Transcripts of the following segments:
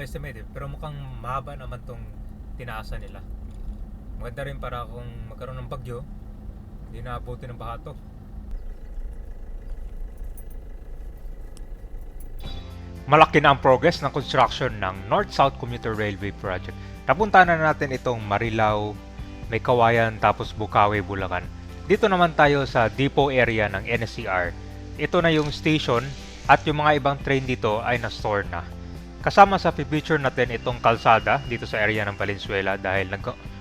ma-estimate eh. Pero mukhang mahaba naman tong tinaasa nila. Maganda rin para kung magkaroon ng bagyo, hindi na ng baha to. Malaki na ang progress ng construction ng North-South Commuter Railway Project. Napunta na natin itong Marilao, May Kawayan, tapos Bukawi, Bulacan. Dito naman tayo sa depot area ng NSCR. Ito na yung station at yung mga ibang train dito ay na-store na. Kasama sa picture natin itong kalsada dito sa area ng Valenzuela dahil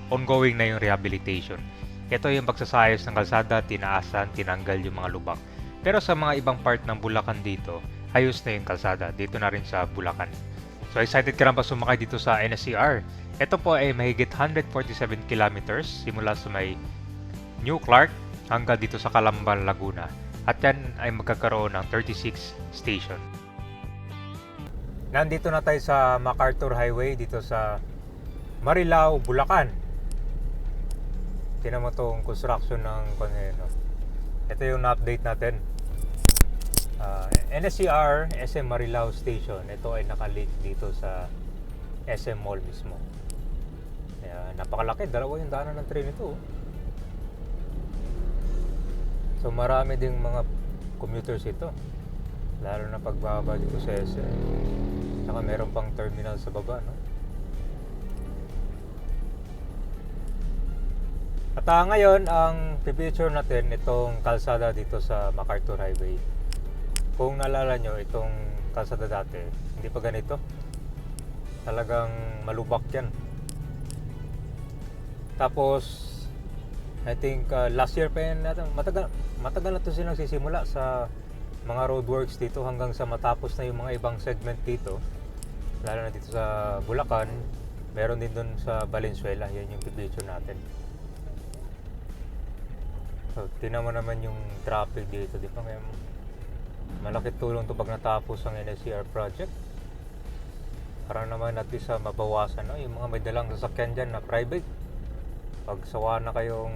ongoing na yung rehabilitation. Ito yung pagsasayos ng kalsada, tinaasan, tinanggal yung mga lubak. Pero sa mga ibang part ng Bulacan dito, ayos na yung kalsada. Dito na rin sa Bulacan. So excited ka na ba sumakay dito sa NSCR? Ito po ay mahigit 147 kilometers simula sa may New Clark hanggang dito sa Calambal, Laguna. At yan ay magkakaroon ng 36 station. Nandito na tayo sa MacArthur Highway dito sa Marilao, Bulacan. Tinan mo construction ng Coneno. Ito yung na-update natin. Ah, NSCR SM Marilao Station. Ito ay nakalink dito sa SM Mall mismo. Kaya napakalaki. Dalawa yung daanan ng train ito. oh. So marami ding mga commuters ito. Lalo na pagbaba dito sa SM. Saka meron pang terminal sa baba, no? At ah, ngayon, ang pipicture natin itong kalsada dito sa MacArthur Highway. Kung naalala nyo, itong kalsada dati, hindi pa ganito. Talagang malubak yan. Tapos, I think uh, last year pa yan natin, matagal, matagal na ito silang sisimula sa mga roadworks dito hanggang sa matapos na yung mga ibang segment dito. Lalo na dito sa Bulacan, meron din doon sa Valenzuela, yan yung pipicture natin. So, tinan mo naman yung traffic dito, di ba? Kaya malaki tulong to pag natapos ang NSCR project. Para naman at least ah, mabawasan no? yung mga may dalang sasakyan dyan na private. Pag sawa na kayong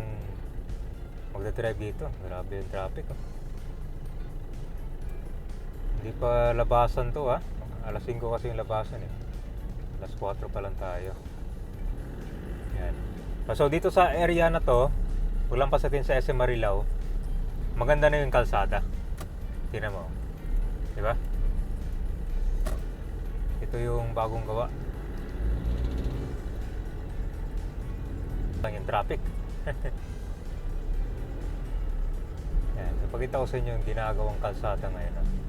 magdadrive dito, grabe yung traffic. Oh. Hindi pa labasan to ha. Alas 5 kasi yung labasan eh. Alas 4 pa lang tayo. Yan. So dito sa area na to, paglampas natin sa SM Marilao, maganda na yung kalsada. Tingnan mo. Di ba? Ito yung bagong gawa. Lang yung traffic. Yan. So, pakita ko sa inyo yung ginagawang kalsada ngayon. ah.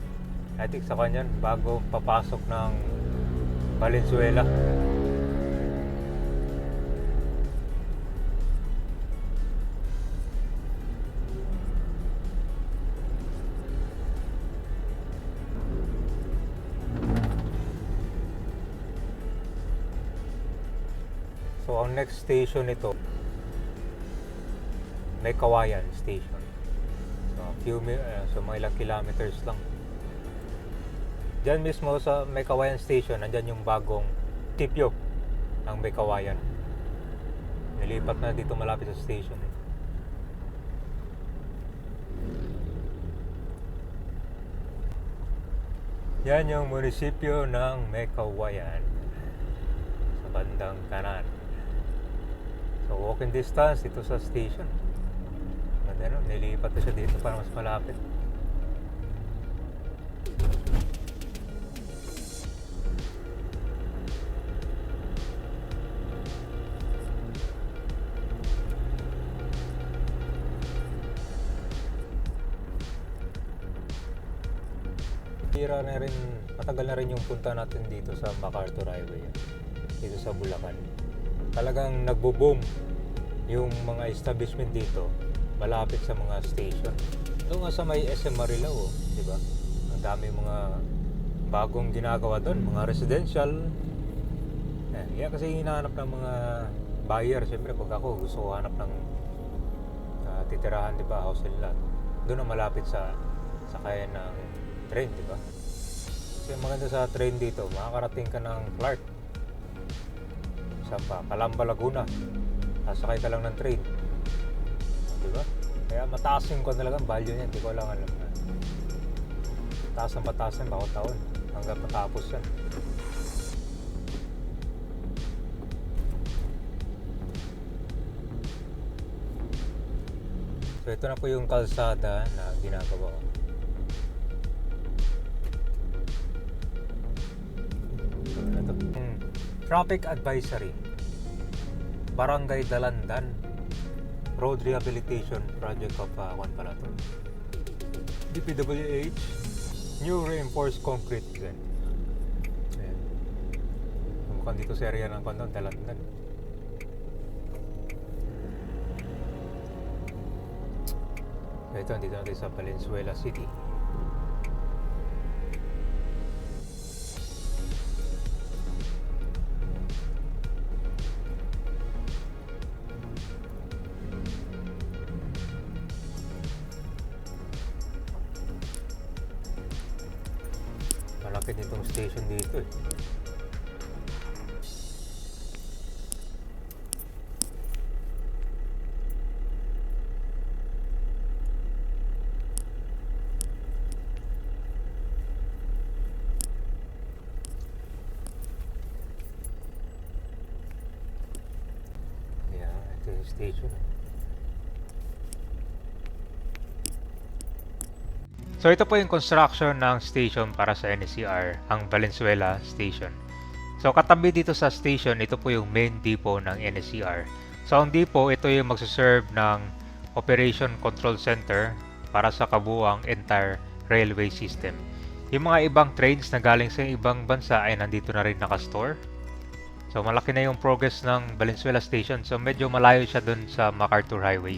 I think sa kanyan, bago papasok ng Valenzuela. So, ang next station ito, may Kawayan Station. So, a few, uh, so mga ilang kilometers lang. Diyan mismo sa may Station, nandyan yung bagong tipyo ng may. Nilipat na dito malapit sa station. Eh. Yan yung munisipyo ng Mekawayan sa bandang kanan. So walking distance dito sa station. Ganda no, nilipat na siya dito para mas malapit. Tira na rin, matagal na rin yung punta natin dito sa MacArthur Highway. eh. Dito sa Bulacan. Talagang nagbo-boom yung mga establishment dito malapit sa mga station. Doon nga sa may SM Marilao, oh, di ba? Ang dami mga bagong ginagawa doon, mga residential. Eh, yan kasi hinahanap ng mga buyer. Siyempre, pag ako gusto ko hanap ng ah, titirahan, di ba, house and lot. Doon ang malapit sa sakayan ng train, di ba? Kasi maganda sa train dito, makakarating ka ng Clark. Saan pa? Calamba, Laguna. Sasakay ka lang ng train. Di ba? Kaya mataas yung kung talagang value niya, hindi ko lang alam. Mataas ang mataas yan, bawat taon. Hanggang matapos yan. So ito na po yung kalsada na ginagawa ko. Traffic Advisory. Barangay Dalandan. Road Rehabilitation Project of uh, Juan Palato. DPWH. New Reinforced Concrete Design. Ayan. Mukhang dito sa area ng Kondon, Dalandan. Ito, dito natin sa Valenzuela City. Station dito eh. Yeah, ito yung station. So ito po yung construction ng station para sa NCR, ang Valenzuela Station. So katabi dito sa station, ito po yung main depot ng NCR. So ang depot, ito yung magsaserve ng Operation Control Center para sa kabuuang entire railway system. Yung mga ibang trains na galing sa ibang bansa ay nandito na rin nakastore. So malaki na yung progress ng Valenzuela Station. So medyo malayo siya dun sa MacArthur Highway.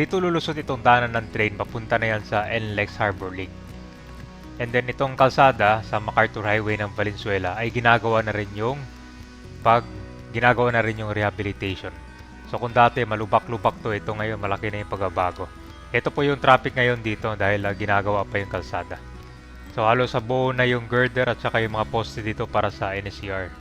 Dito lulusot itong daanan ng train papunta na yan sa NLEX Harbor Link. And then itong kalsada sa MacArthur Highway ng Valenzuela ay ginagawa na rin yung pag ginagawa na rin yung rehabilitation. So kung dati malubak-lubak to, ito ngayon malaki na yung pagbabago. Ito po yung traffic ngayon dito dahil ah, ginagawa pa yung kalsada. So halos sa buo na yung girder at saka yung mga poste dito para sa NCR.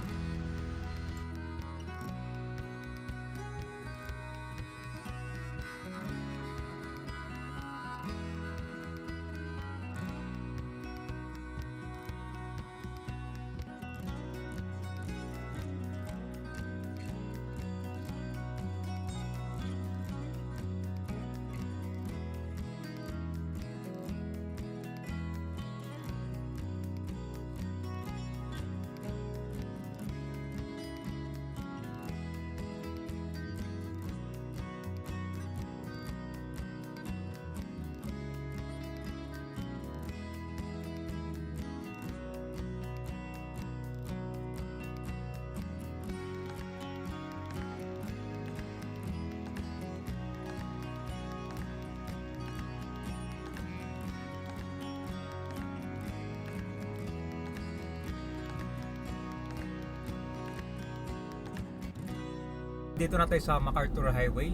Dito na tayo sa MacArthur Highway.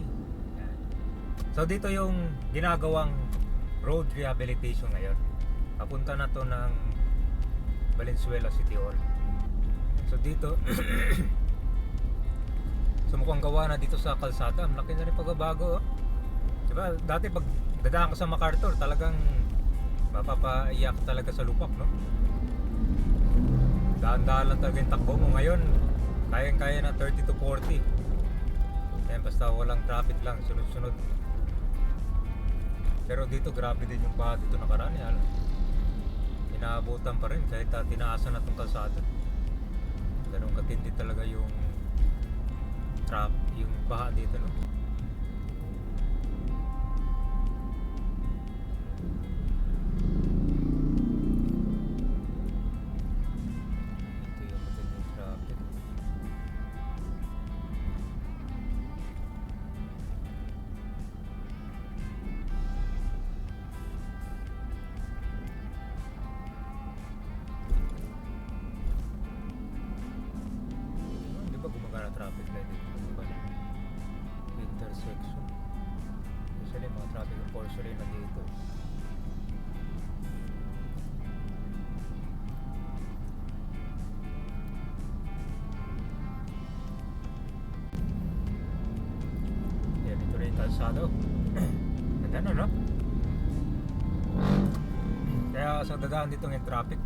So dito yung ginagawang road rehabilitation ngayon. Papunta na to ng Valenzuela City Hall. So dito So mukhang gawa na dito sa kalsada. Malaki na rin pagbabago. Oh. Diba? Dati pag dadaan ka sa MacArthur, talagang mapapaiyak talaga sa lupak, no? Daan-daan lang talaga yung takbo mo. Ngayon, kayang-kaya na 30 to 40. Yan, basta walang traffic lang, sunod-sunod. Pero dito, grabe din yung baha dito nakaraan. Yan. Inaabutan pa rin kahit uh, tinaasan na itong kalsada. Ganun katindi talaga yung trap, yung baha dito. No? Enforcer yung nandito. Yan, ito na yung kalsado. Ganda no, no? Kaya sa dadaan dito ng traffic.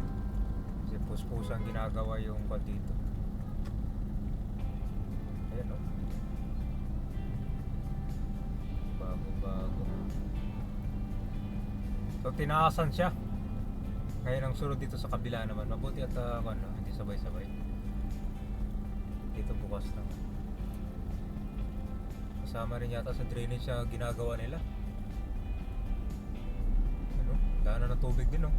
Kasi puspusan ginagawa yung kwan dito. Tinaasan siya. Kaya nang sunod dito sa kabila naman. Mabuti at uh, ano, hindi sabay-sabay. Dito bukas na. Kasama rin yata sa drainage siya ginagawa nila. Ano? Daanan ng tubig din, no?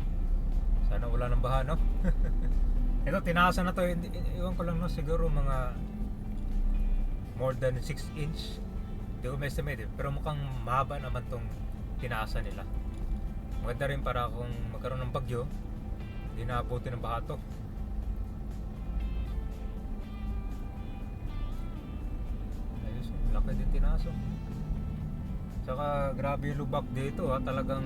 Sana wala nang baha, no? Ito, tinaasan na to. Iwan ko lang, no? Siguro mga more than 6 inch. Hindi ko ma-estimate, eh. Pero mukhang mahaba naman tong tinaasan nila. Maganda rin para kung magkaroon ng bagyo, hindi naabuti ng baha to. Ayos, laki din tinaso. Tsaka grabe yung lubak dito ha, talagang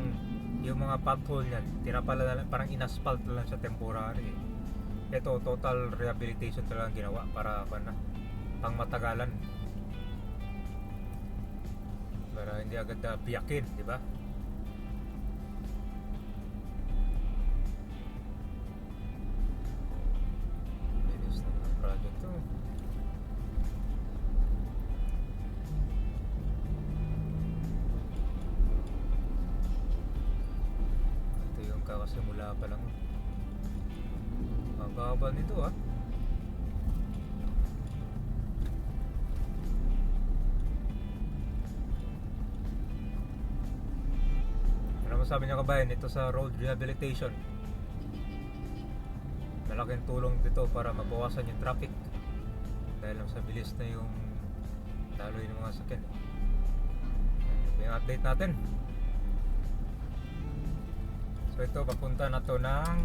yung mga pothole niyan, tinapala na lang, parang inaspalt na lang sa temporary. eh. Ito, total rehabilitation talagang ginawa para pa na, pang matagalan. Para hindi agad na biyakin, di ba? Ang baba nito ah. Ano masabi niyo kabayan ito sa road rehabilitation? Malaking tulong dito para mabawasan yung traffic dahil lang sa bilis na yung daloy ng mga sakyan. Ito yung update natin. So ito, papunta na to ng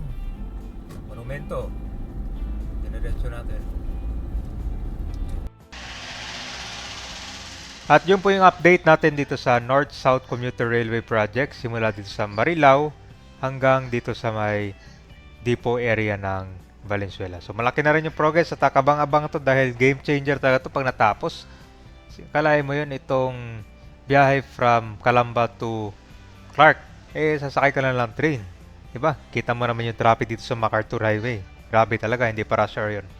monumento. Diniretsyo natin. At yun po yung update natin dito sa North-South Commuter Railway Project. Simula dito sa Marilao hanggang dito sa may depot area ng Valenzuela. So malaki na rin yung progress at kabang-abang to dahil game changer talaga to pag natapos. Kalahin mo yun itong biyahe from Calamba to Clark. Eh sasakay ka lang lang train. Diba? Kita mo naman yung traffic dito sa MacArthur Highway. Grabe talaga, hindi para sure yun.